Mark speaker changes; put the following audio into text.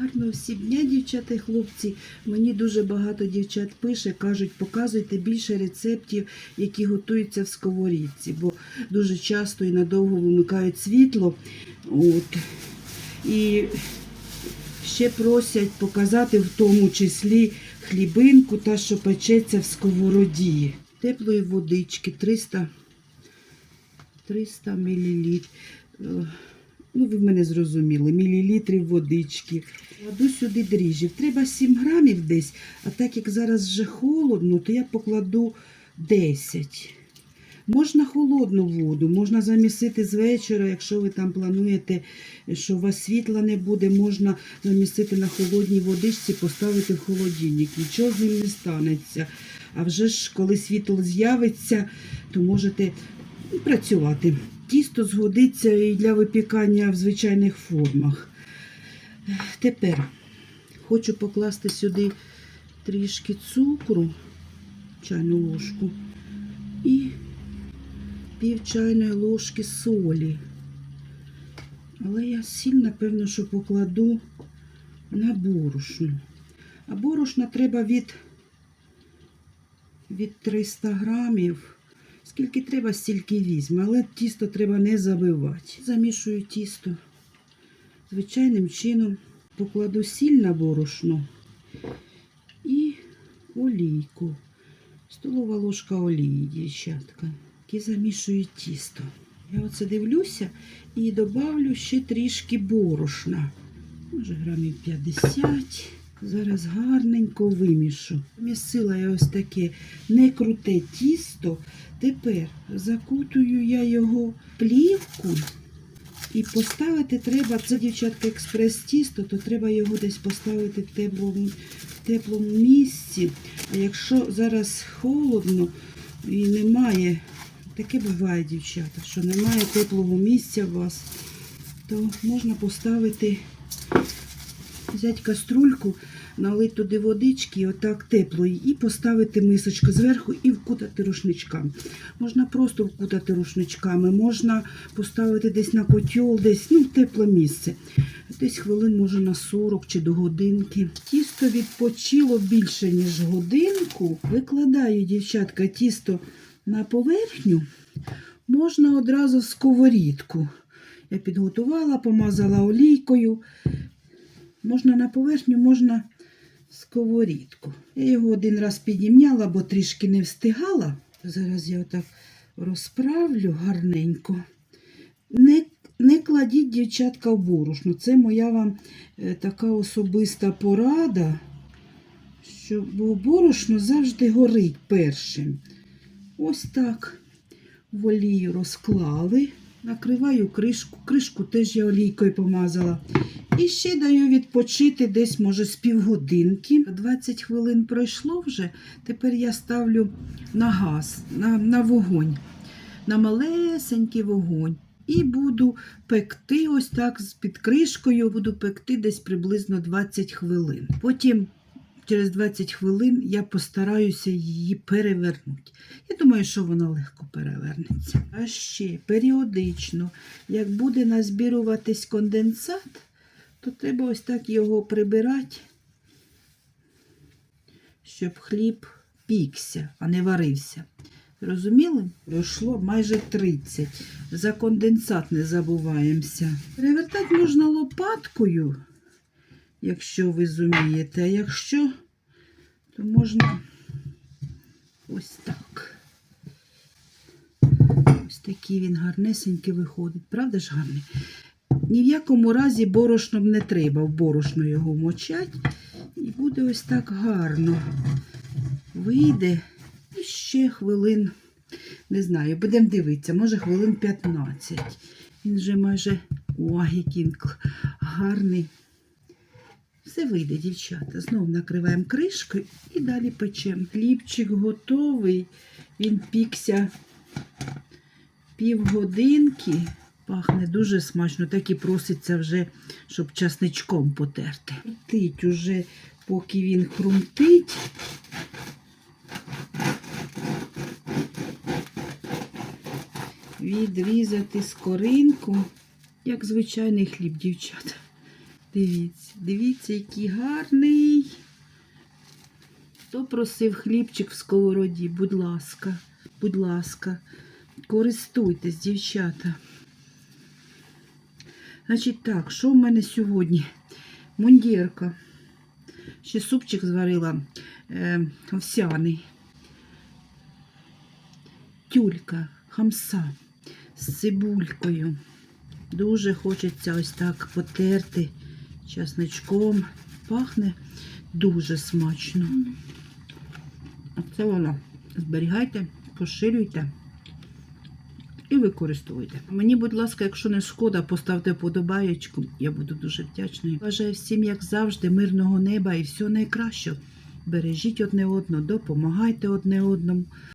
Speaker 1: Гарного всім дня, дівчата і хлопці. Мені дуже багато дівчат пише, кажуть, показуйте більше рецептів, які готуються в сковорідці, бо дуже часто і надовго вимикають світло. От. І ще просять показати в тому числі хлібинку, та що печеться в сковороді. Теплої водички 300, 300 мл. Ну, ви мене зрозуміли, мілілітрів водички. Кладу сюди дріжджів. Треба 7 грамів десь, а так як зараз вже холодно, то я покладу 10. Можна холодну воду, можна замісити з вечора, якщо ви там плануєте, що у вас світла не буде, можна замісити на холодній водичці, поставити в холодильник. Нічого з ним не станеться. А вже ж, коли світло з'явиться, то можете працювати. Тісто згодиться і для випікання в звичайних формах. Тепер хочу покласти сюди трішки цукру, чайну ложку, і пів чайної ложки солі. Але я сіль, напевно, що покладу на борошно. А борошна треба від, від 300 грамів. Скільки треба, стільки візьме, але тісто треба не забивати. Замішую тісто звичайним чином. Покладу сіль на борошно і олійку. Столова ложка олії, дівчатка. І замішую тісто. Я оце дивлюся і добавлю ще трішки борошна. Може, грамів 50. Зараз гарненько вимішу. Місила я ось таке не круте тісто. Тепер закутую я його плівку і поставити треба, це дівчатка експрес-тісто, то треба його десь поставити в теплому, в теплому місці. А якщо зараз холодно і немає, таке буває, дівчата, що немає теплого місця у вас, то можна поставити, взяти каструльку, налити туди водички, отак теплої, і поставити мисочку зверху і вкутати рушничками. Можна просто вкутати рушничками, можна поставити десь на котел, десь ну, в тепле місце. Десь хвилин, може, на 40 чи до годинки. Тісто відпочило більше, ніж годинку. Викладаю, дівчатка, тісто на поверхню. Можна одразу в сковорідку. Я підготувала, помазала олійкою. Можна на поверхню, можна сковорідку. Я його один раз підімняла, бо трішки не встигала. Зараз я отак розправлю гарненько. Не, не кладіть, дівчатка, в борошно. Це моя вам е, така особиста порада, що бо борошно завжди горить першим. Ось так в олію розклали. Накриваю кришку. Кришку теж я олійкою помазала. І ще даю відпочити десь, може, з півгодинки. 20 хвилин пройшло вже. Тепер я ставлю на газ, на, на вогонь, на малесенький вогонь. І буду пекти ось так з під кришкою, буду пекти десь приблизно 20 хвилин. Потім через 20 хвилин я постараюся її перевернути. Я думаю, що вона легко перевернеться. А ще періодично, як буде назбіруватись конденсат, то треба ось так його прибирати, щоб хліб пікся, а не варився. Розуміли? Пройшло майже 30. За конденсат не забуваємося. Перевертати можна лопаткою, якщо ви зумієте. А якщо, то можна ось так. Ось такий він гарнесенький виходить. Правда ж гарний? Ні в якому разі борошном не треба в борошно його мочать. І буде ось так гарно. Вийде і ще хвилин, не знаю, будемо дивитися, може хвилин 15. Він вже майже ой, який гарний. Все вийде, дівчата. Знову накриваємо кришкою і далі печемо. Хлібчик готовий. Він пікся півгодинки. Пахне дуже смачно, так і проситься вже, щоб часничком потерти. Хрумтить уже, поки він хрумтить. Відрізати скоринку, як звичайний хліб, дівчата. Дивіться, дивіться, який гарний. Хто просив хлібчик в сковороді? Будь ласка, будь ласка, користуйтесь, дівчата. Значить так, що в мене сьогодні? Мундірка. Ще супчик зварила е, овсяний. Тюлька, хамса з цибулькою. Дуже хочеться ось так потерти часничком. Пахне дуже смачно. Оце воно. Зберігайте, поширюйте і використовуйте. Мені, будь ласка, якщо не шкода, поставте подобаєчку. Я буду дуже вдячною. Бажаю всім, як завжди, мирного неба і всього найкращого. Бережіть одне одного, допомагайте одне одному.